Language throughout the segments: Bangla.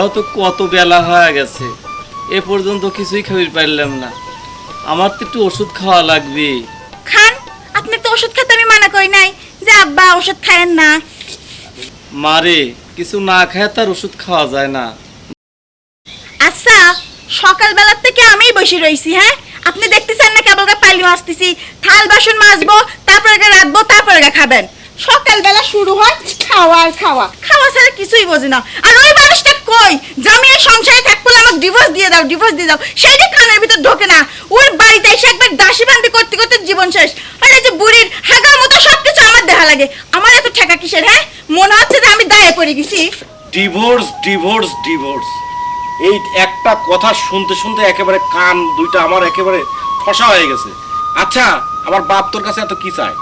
দেহ তো কত বেলা হয়ে গেছে। এ পর্যন্ত কিছুই খাবি পারলাম না। আমার তো একটু ওষুধ খাওয়া লাগবে। খান আপনি তো ওষুধ খেতে আমি মানা করি নাই। যে আব্বা ওষুধ খায়েন না। মারে কিছু না খায় তার ওষুধ খাওয়া যায় না। আচ্ছা সকালবেলার থেকে আমিই বসে রইছি হ্যাঁ? আপনি দেখতেছেন না কেবল পাইলি আসতেছি। থাল বাসন মাজবো তারপরে গা রাখব তারপরে গা খাবেন। সকালবেলা শুরু হয় খাওয়া খাওয়া। খাওয়া ছাড়া কিছুই বোঝে না। আর ওই মানুষটা কই? সংসারে আমাকে ডিভোর্স দিয়ে দাও ডিভোর্স দিয়ে দাও। কানের ভিতর ঢোকে না, ওর বাড়িতে এসে একবার দাসী করতে করতে জীবন শেষ। যে বুড়ির মতো সবকিছু আমার দেখা লাগে। আমার এত ঠেকা কিসের হ্যাঁ? মনে হচ্ছে যে আমি দায়ে পড়ে গেছি। ডিভোর্স ডিভোর্স ডিভোর্স এই একটা কথা শুনতে শুনতে একেবারে কান দুইটা আমার একেবারে ঠসা হয়ে গেছে। আচ্ছা আমার বাপ তোর কাছে এত কি চায়?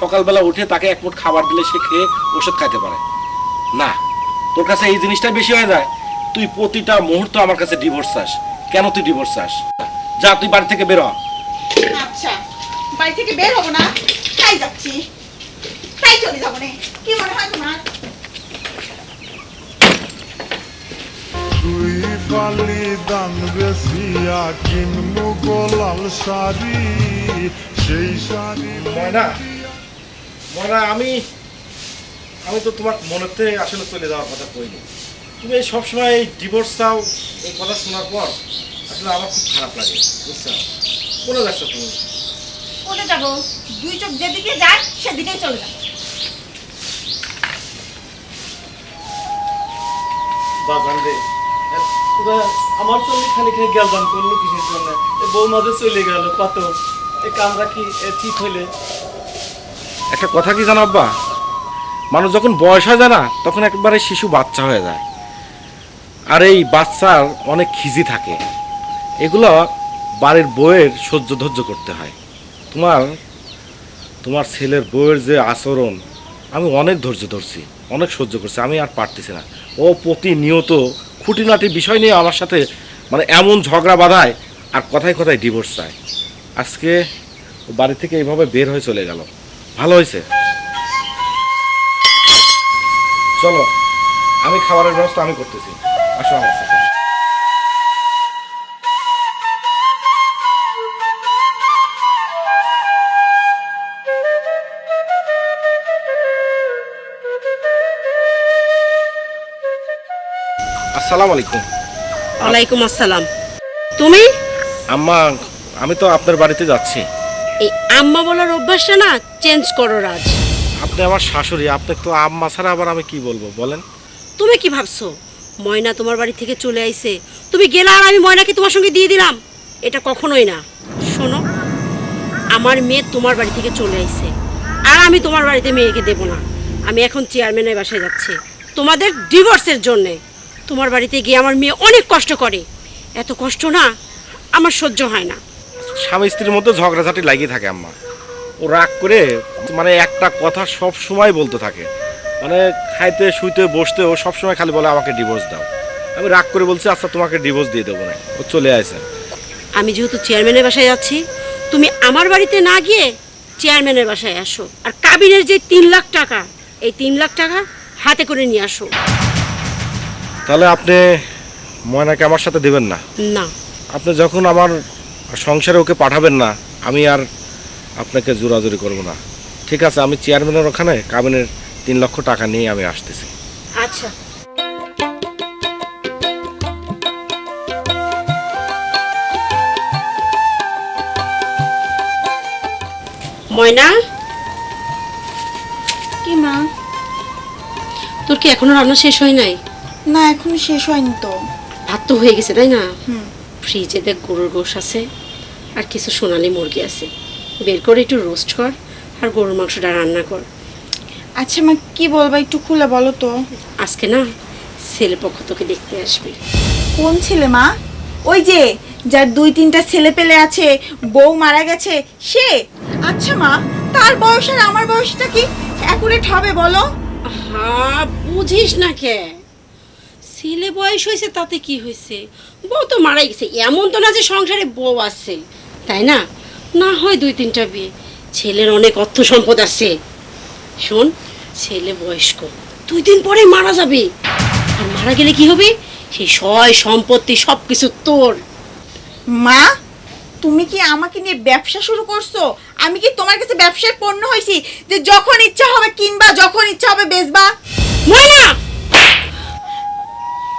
সকালবেলা উঠে তাকে এক মুঠ খাবার দিলে সে খেয়ে ওষুধ খাইতে পারে। না তোর কাছে এই জিনিসটা বেশি হয়ে যায়। তুই প্রতিটা মুহূর্ত আমার কাছে ডিভোর্স চাস। কেন তুই ডিভোর্স চাস? যা তুই বাড়ি থেকে বের হ। আচ্ছা বাড়ি থেকে বের হব না? তাই যাচ্ছি। তাই চলে যাব না। কি মনে হয় তোমার? তুই কালি দান বেশিয়া কিনবো গোলাল শাড়ি সেই শাড়ি ময়না ময়না আমি আমি তো তোমার মনেতে আসলে চলে যাওয়ার কথা কইনি। তুমি এই সবসময় এই ডিভোর্স চাও এই কথা শোনার পর আসলে আমার খুব খারাপ লাগে বুঝছ? কোনে যাচ্ছ তুমি? কোথায় যাব? দুই চোখ যেদিকে যায় সেদিকেই চলে যাব। আমার সঙ্গে খালি খালি গেলবান করল কিসের জন্য? চলে গেল কত? এ কামরা কি ঠিক হইলে একটা কথা কি জানো আব্বা? মানুষ যখন বয়স হয় যায় না, তখন একবারে শিশু বাচ্চা হয়ে যায়। আর এই বাচ্চার অনেক খিজি থাকে। এগুলো বাড়ির বউয়ের সহ্য ধৈর্য করতে হয়। তোমার তোমার ছেলের বউয়ের যে আচরণ, আমি অনেক ধৈর্য ধরছি, অনেক সহ্য করছি, আমি আর পারতেছি না। ও প্রতিনিয়ত খুঁটিনাটি বিষয় নিয়ে আমার সাথে মানে এমন ঝগড়া বাঁধায় আর কথায় কথায় ডিভোর্স চায়। আজকে বাড়ি থেকে এইভাবে বের হয়ে চলে গেল। ভালো হয়েছে চলো আমি খাবারের ব্যবস্থা আমি করতেছি। আসো আমার সাথে। আসসালামু আলাইকুম। ওয়ালাইকুম আসসালাম। তুমি? আম্মা আমি তো আপনার বাড়িতে যাচ্ছি। এই আম্মা বলার অভ্যাসটা না চেঞ্জ করো রাজ। আপনি আমার শাশুড়ি আপনি তো আম্মা ছাড়া আবার আমি কি বলব বলেন। তুমি কি ভাবছ? ময়না তোমার বাড়ি থেকে চলে আইছে। তুমি গেলে আর আমি ময়নাকে তোমার সঙ্গে দিয়ে দিলাম। এটা কখনোই না। শোনো আমার মেয়ে তোমার বাড়ি থেকে চলে আইছে। আর আমি তোমার বাড়িতে মেয়েকে দেব না। আমি এখন চেয়ারম্যানের বাসায় যাচ্ছি। তোমাদের ডিভোর্সের জন্যে। তোমার বাড়িতে গিয়ে আমার মেয়ে অনেক কষ্ট করে। এত কষ্ট না আমার সহ্য হয় না। স্বামী স্ত্রীর মধ্যে ঝগড়াঝাটি লাগিয়ে থাকে আম্মা। ও রাগ করে মানে একটা কথা সব সময় বলতে থাকে। মানে খাইতে শুইতে বসতে ও সব সময় খালি বলে আমাকে ডিভোর্স দাও। আমি রাগ করে বলছি আচ্ছা তোমাকে ডিভোর্স দিয়ে দেবো না ও চলে আসে। আমি যেহেতু চেয়ারম্যানের বাসায় যাচ্ছি তুমি আমার বাড়িতে না গিয়ে চেয়ারম্যানের বাসায় আসো। আর কাবিনের যে তিন লাখ টাকা এই তিন লাখ টাকা হাতে করে নিয়ে আসো। তাহলে আপনি ময়নাকে আমার সাথে দেবেন না? না। আপনি যখন আমার সংসারে ওকে পাঠাবেন না আমি আর আপনাকে জোরাজুরি করব না। ঠিক আছে আমি চেয়ারম্যানের ওখানে কাবিনের তিন লক্ষ টাকা নিয়ে আমি আসতেছি। আচ্ছা। ময়না? কি মা? তোর কি এখনও রান্না শেষ হয় নাই? না এখনও শেষ হয়নি তো। ভাত তো হয়ে গেছে তাই না? ফ্রিজে দেখ গরুর গোশ আছে। আর কিছু সোনালি মুরগি আছে। বের করে একটু রোস্ট কর আর গরুর মাংসটা রান্না কর। আচ্ছা মা কি বলবা একটু খুলে বলো তো? আজকে না ছেলে পক্ষ তোকে দেখতে আসবে। কোন ছেলে মা? ওই যে যার দুই তিনটা ছেলে পেলে আছে বউ মারা গেছে সে? আচ্ছা মা তার বয়স আর আমার বয়সটা কি অ্যাকুরেট হবে বলো? হ্যাঁ বুঝিস না কে? ছেলে বয়স হয়েছে তাতে কি হয়েছে? বউ তো মারা গেছে এমন তো না যে সংসারে বউ আছে। তাই না? না হয় দুই তিনটা বিয়ে। ছেলের অনেক অর্থ সম্পদ আছে। শোন ছেলে বয়স্ক দুই দিন পরে মারা যাবে। আর মারা গেলে কি হবে? সেই সয় সম্পত্তি সব কিছু তোর। মা তুমি কি আমাকে নিয়ে ব্যবসা শুরু করছ? আমি কি তোমার কাছে ব্যবসার পণ্য হয়েছি? যে যখন ইচ্ছা হবে কিনবা যখন ইচ্ছা হবে বেচবা? ময়না!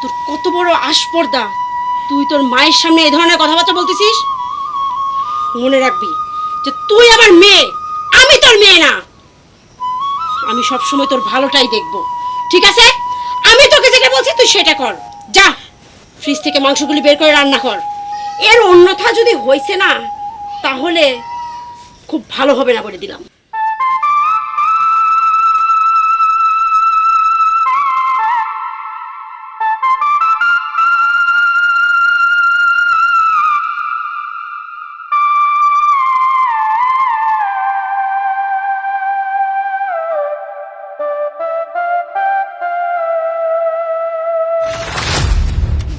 তোর কত বড় আস্পর্দা তুই তোর মায়ের সামনে এই ধরনের কথাবার্তা বলতেছিস? মনে রাখবি যে তুই আমার মেয়ে, আমি তোর মেয়ে না। আমি সব সময় তোর ভালোটাই দেখব, ঠিক আছে? আমি তোকে যেটা বলছি তুই সেটা কর। যা, ফ্রিজ থেকে মাংসগুলি বের করে রান্না কর। এর অন্যথা যদি হয়েছে না, তাহলে খুব ভালো হবে না বলে দিলাম।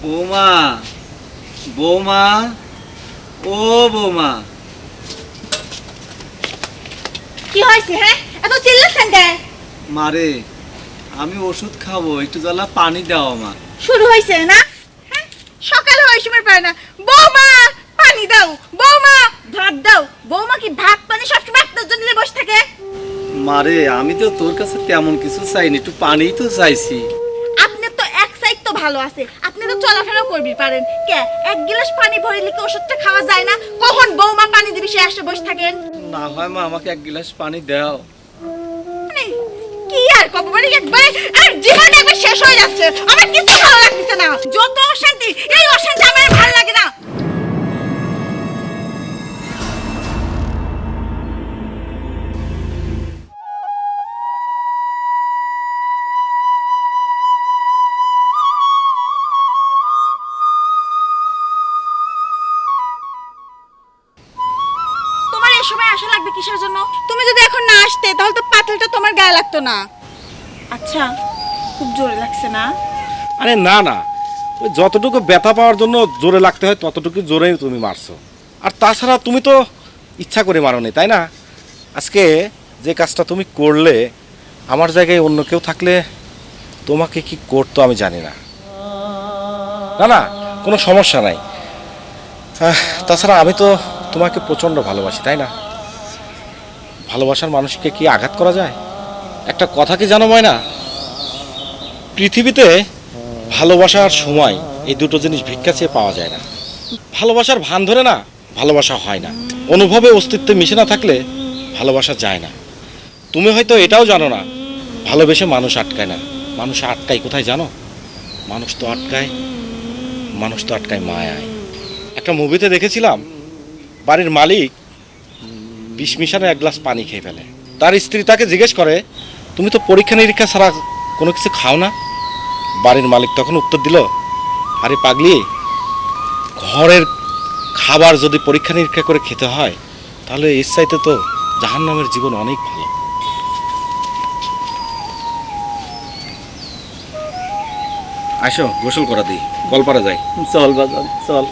বৌমা বৌমা ও বৌমা। কি হয়েছে হ্যাঁ? এত চিল্লাচ্ছেন কেন মারে আমি ওষুধ খাব একটু জ্বালা পানি দাও আমার শুরু হয়েছে না? হ্যাঁ? সকালে ওই সময় পায় না। বৌমা পানি দাও। বৌমা ভাত দাও। বৌমা কি ভাত পানি সবসময় আপনার জন্য নিয়ে বসে থাকে? মারে আমি তো তোর কাছে তেমন কিছু চাইনি একটু পানিই তো চাইছি। ভালো আছে। আপনি তো চলাফেরা করবি পারেন। কে? এক গ্লাস পানি ভরে লিখে ওষুধটা খাওয়া যায় না? কখন বৌমা পানি দিবি সে আসে বসে থাকেন না হয় মা আমাকে এক গ্লাস পানি দাও। মানে কি আর কব? মানে একবারে আর জীবন একবার শেষ হয়ে যাচ্ছে। আমার কিছু ভালো লাগতেছে না। যত অশান্তি এই অশান্তি আমার ভালো লাগে না। আসা লাগবে কিসের জন্য? তুমি যদি এখন না আসতে তাহলে তো পাতলটা তোমার গায়ে লাগতো না। আচ্ছা খুব জোরে লাগছে না? আরে না না। ওই যতটুকু ব্যথা পাওয়ার জন্য জোরে লাগতে হয় ততটুকু জোরেই তুমি মারছো। আর তাছাড়া তুমি তো ইচ্ছা করে মারোনি তাই না? আজকে যে কাজটা তুমি করলে আমার জায়গায় অন্য কেউ থাকলে তোমাকে কি করতো আমি জানি না। না না কোনো সমস্যা নাই। তাছাড়া আমি তো তোমাকে প্রচণ্ড ভালোবাসি তাই না? ভালোবাসার মানুষকে কি আঘাত করা যায়? একটা কথা কি জানো, ময়না? পৃথিবীতে ভালোবাসার সময় এই দুটো জিনিস ভিক্ষা চেয়ে পাওয়া যায় না। ভালোবাসার ভান ধরে না, ভালোবাসা হয় না। অনুভবে অস্তিত্বে মিশে না থাকলে ভালোবাসা যায় না। তুমি হয়তো এটাও জানো না, ভালোবেসে মানুষ আটকায় না। মানুষ আটকায় কোথায় জানো? মানুষ তো আটকায়, মানুষ তো আটকায় মায়ায়। একটা মুভিতে দেখেছিলাম, বাড়ির মালিক বিষ মিশানো এক গ্লাস পানি খেয়ে ফেলে। তার স্ত্রী তাকে জিজ্ঞেস করে তুমি তো পরীক্ষা নিরীক্ষা ছাড়া কোনো কিছু খাও না? বাড়ির মালিক তখন উত্তর দিল আরে পাগলি ঘরের খাবার যদি পরীক্ষা নিরীক্ষা করে খেতে হয় তাহলে এর চাইতে তো জাহান্নামের জীবন অনেক ভালো। আসো গোসল করা দিই কলপাড়া যাই। চল বাজান চল।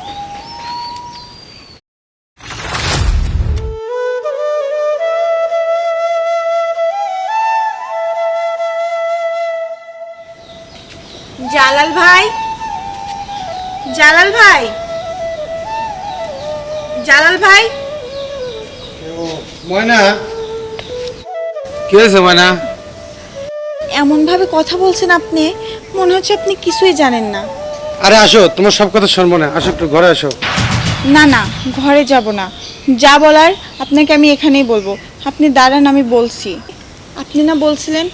জালাল ভাই? জালাল ভাই? জালাল ভাই? ময়না? কি হয়েছে ময়না? এমন ভাবে কথা বলছেন আপনি মনে হচ্ছে আপনি কিছুই জানেন না। আরে আসো তোমার সব কথা শুনব না। আসো একটু ঘরে আসো। না না ঘরে যাব না। যা বলার আপনাকে আমি এখানেই বলব। আপনি দাঁড়ান আমি বলছি। আপনি না বলছিলেন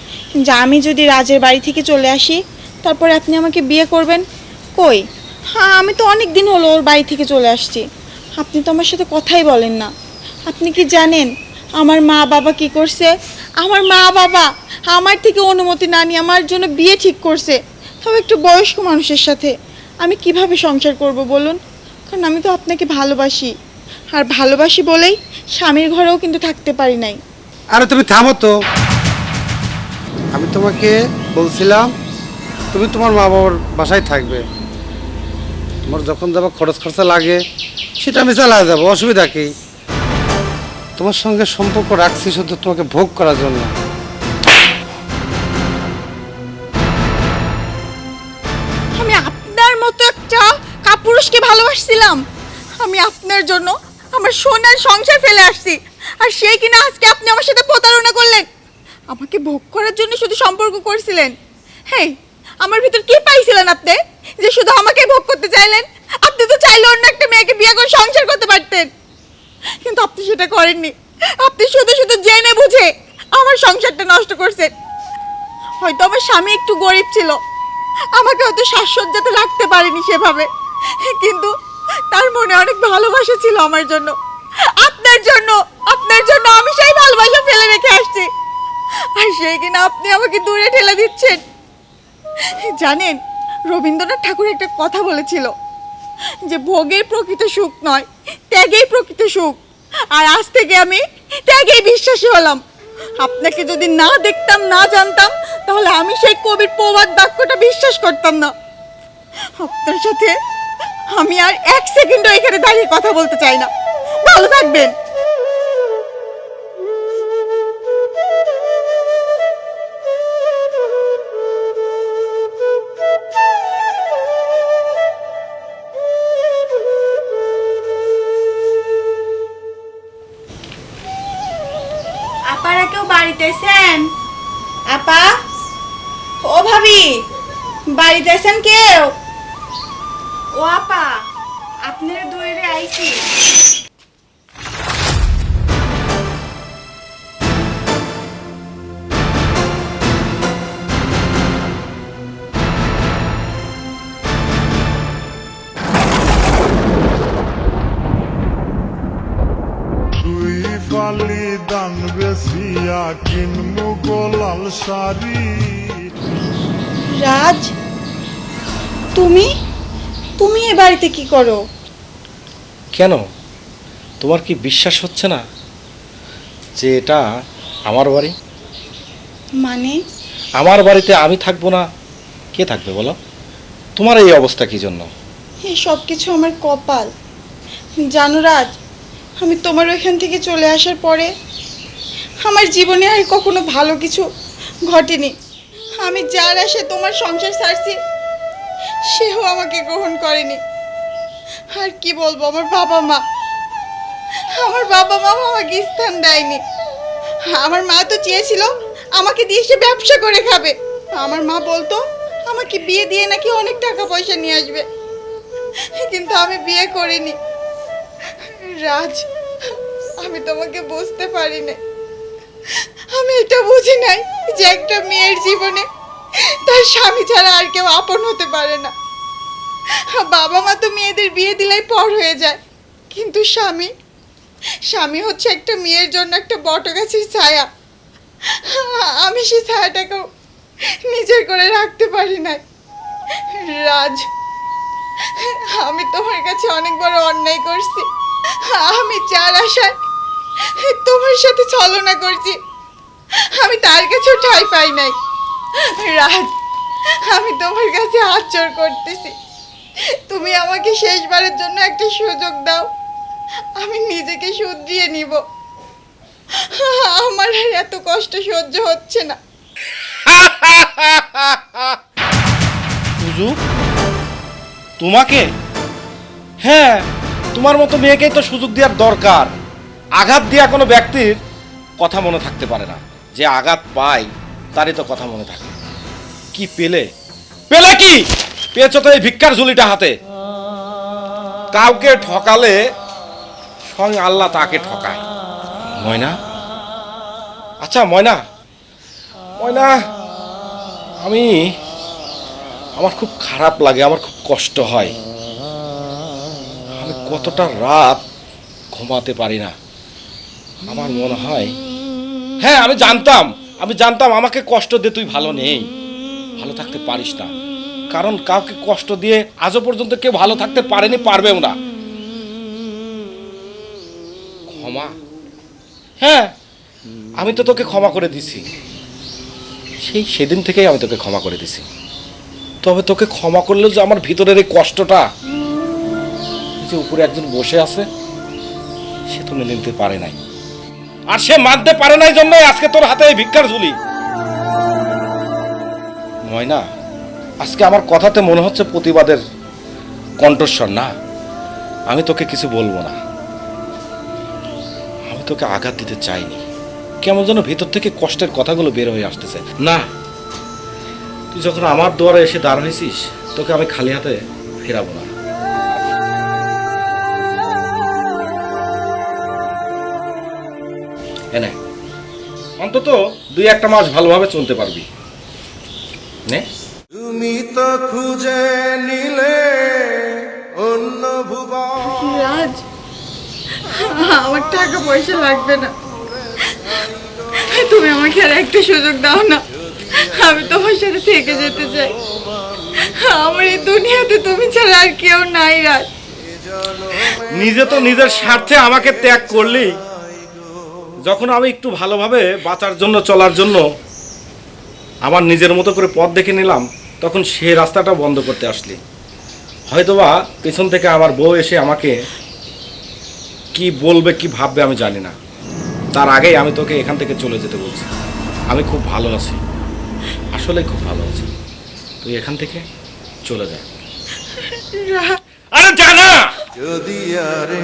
যে আমি যদি রাজের বাড়ি থেকে চলে আসি তারপরে আপনি আমাকে বিয়ে করবেন? কই? হ্যাঁ আমি তো অনেক দিন হলো ওর বাড়ি থেকে চলে আসছি। আপনি তো আমার সাথে কথাই বলেন না। আপনি কি জানেন আমার মা বাবা কি করছে? আমার মা বাবা আমার থেকে অনুমতি না নিয়ে আমার জন্য বিয়ে ঠিক করছে। তবে একটু বয়স্ক মানুষের সাথে। আমি কীভাবে সংসার করব বলুন? কারণ আমি তো আপনাকে ভালোবাসি। আর ভালোবাসি বলেই স্বামীর ঘরেও কিন্তু থাকতে পারি নাই। আরে তুমি থামো তো। আমি তোমাকে বলছিলাম তুমি তোমার মা বাবার বাসায় থাকবে। তোমার যখন যাব খরচ খরচা লাগে, সেটা আমি চালা যাব, অসুবিধা কি? তোমার সঙ্গে সম্পর্ক রাখছি শুধু তোমাকে ভোগ করার জন্য। আমি আপনার মতো একটা কাপুরুষকে ভালোবাসছিলাম। আমি আপনার জন্য আমার সোনার সংসার ফেলে আসছি। আর সেই কিনা আজকে আপনি আমার সাথে প্রতারণা করলেন। আমাকে ভোগ করার জন্য শুধু সম্পর্ক করছিলেন। হ্যাঁ আমার ভিতর কি পাইছিলেন আপনি? যে শুধু আমাকে ভোগ করতে চাইলেন? আপনি তো চাইলে অন্য একটা মেয়েকে বিয়ে করে সংসার করতে পারতেন। কিন্তু আপনি সেটা করেননি। আপনি শুধু শুধু জেনে বুঝে আমার সংসারটা নষ্ট করছেন। হয়তো আমার স্বামী একটু গরিব ছিল। আমাকে হয়তো সাজসজ্জাতে রাখতে পারেনি সেভাবে। কিন্তু তার মনে অনেক ভালোবাসা ছিল আমার জন্য। আপনার জন্য আপনার জন্য আমি সেই ভালোবাসা ফেলে রেখে আসছি। আর সেই কিনা আপনি আমাকে দূরে ঠেলে দিচ্ছেন। জানেন, রবীন্দ্রনাথ ঠাকুর একটা কথা বলেছিল যে ভোগের প্রকৃত সুখ নয়, ত্যাগেই প্রকৃত সুখ। আর আজ থেকে আমি ত্যাগেই বিশ্বাসী হলাম। আপনাকে যদি না দেখতাম, না জানতাম, তাহলে আমি সেই কবির প্রবাদ বাক্যটা বিশ্বাস করতাম না। আপনার সাথে আমি আর এক সেকেন্ডও এখানে দাঁড়িয়ে কথা বলতে চাই না। ভালো থাকবেন। বাড়িতে আছেন কেউ? ও আপা আপনার দূরে আইছি ফালি দান বেশিয়া কিনমু গোলাল শাড়ি। রাজ তুমি? তুমি এ বাড়িতে কি করো? কেন? তোমার কি বিশ্বাস হচ্ছে না যে এটা আমার বাড়ি? মানে? আমার বাড়িতে আমি থাকব না। কে থাকবে বলো? তোমার এই অবস্থা কি জন্য? এই সব কিছু আমার কপাল। জানো রাজ আমি তোমার ওইখান থেকে চলে আসার পরে আমার জীবনে আর কখনো ভালো কিছু ঘটেনি। আমি যার আসে তোমার সংসার ছাড়ছি সেও আমাকে গ্রহণ করেনি। আর কি বলব, আমার বাবা মা। আমার বাবা মা আমাকে স্থান দেয়নি। আমার মা তো চেয়েছিল আমাকে দিয়ে সে ব্যবসা করে খাবে। আমার মা বলতো, আমাকে বিয়ে দিয়ে নাকি অনেক টাকা পয়সা নিয়ে আসবে। কিন্তু আমি বিয়ে করিনি। রাজ, আমি তোমাকে বুঝতে পারি না আমি এটা বুঝি নাই যে একটা মেয়ের জীবনে তার স্বামী ছাড়া আর কেউ আপন হতে পারে না। বাবা মা তো মেয়েদের বিয়ে দিলেই পর হয়ে যায়। কিন্তু স্বামী স্বামী হচ্ছে একটা মেয়ের জন্য একটা বটগাছের ছায়া। আমি সেই ছায়াটাকেও নিজের করে রাখতে পারি না রাজ, আমি তোমার কাছে অনেক বড় অন্যায় করছি। আমি চার আশায় তোমার সাথে ছলনা করছি। আমি তার কাছেও ঠাই পাই নাই। রাজ, আমি তোমার কাছে জোর করতেছি। তুমি আমাকে শেষবারের জন্য একটা সুযোগ দাও। আমি নিজেকে শুধরিয়ে নিব। আমার এত কষ্ট সহ্য হচ্ছে না। তোমাকে? হ্যাঁ তোমার মতো মেয়েকেই তো সুযোগ দেওয়ার দরকার। আঘাত দেওয়া কোনো ব্যক্তির কথা মনে থাকতে পারে না। যে আঘাত পায় তারই তো কথা মনে থাকে। কি পেলে? পেলে কি? পেয়েছ তো এই ভিক্ষার ঝুলিটা হাতে। কাউকে ঠকালে স্বয়ং আল্লাহ তাকে ঠকায়। ময়না? আচ্ছা ময়না। ময়না, আমি, আমার খুব খারাপ লাগে, আমার খুব কষ্ট হয়। আমি কতটা রাত ঘুমাতে পারি না। আমার মনে হয় হ্যাঁ আমি জানতাম। আমি জানতাম আমাকে কষ্ট দিয়ে তুই ভালো নেই। ভালো থাকতে পারিস না। কারণ কাউকে কষ্ট দিয়ে আজও পর্যন্ত কেউ ভালো থাকতে পারেনি, পারবেও না। ক্ষমা? হ্যাঁ আমি তো তোকে ক্ষমা করে দিছি। সেই সেদিন থেকেই আমি তোকে ক্ষমা করে দিছি। তবে তোকে ক্ষমা করলেও যে আমার ভিতরের এই কষ্টটা যে উপরে একজন বসে আছে, সে তো মেনে নিতে পারে নাই। আর সে মানতে পারে নাই জন্য আজকে তোর হাতে এই ভিক্ষার ঝুলি। ময়না আজকে আমার কথাতে মনে হচ্ছে প্রতিবাদের কণ্ঠস্বর না। আমি তোকে কিছু বলব না। আমি তোকে আঘাত দিতে চাইনি। কেমন যেন ভেতর থেকে কষ্টের কথাগুলো বের হয়ে আসতেছে। না, তুই যখন আমার দুয়ারে এসে দাঁড় হয়েছিস, তোকে আমি খালি হাতে ফেরাবো না। এনে অন্তত দুই একটা মাস ভালোভাবে চলতে পারবি। নে। তুমি তো খুঁজে নিলে অন্য রাজ আমার টাকা পয়সা লাগবে না। তুমি আমাকে আর একটা সুযোগ দাও না। আমি তোমার সাথে থেকে যেতে চাই। আমার এই দুনিয়াতে তুমি ছাড়া আর কেউ নাই রাজ। নিজে তো নিজের স্বার্থে আমাকে ত্যাগ করলি। যখন আমি একটু ভালোভাবে বাঁচার জন্য চলার জন্য আমার নিজের মতো করে পথ দেখে নিলাম তখন সে রাস্তাটা বন্ধ করতে আসলি। হয়তোবা পেছন থেকে আমার বউ এসে আমাকে কি বলবে কি ভাববে আমি জানি না। তার আগেই আমি তোকে এখান থেকে চলে যেতে বলছি। আমি খুব ভালো আছি। আসলে খুব ভালো আছি। তুই এখান থেকে চলে যা। আরে জানা যদি আরে